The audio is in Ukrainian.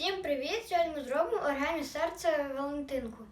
Всім привіт! Сьогодні ми зробимо оригамі серце Валентинку.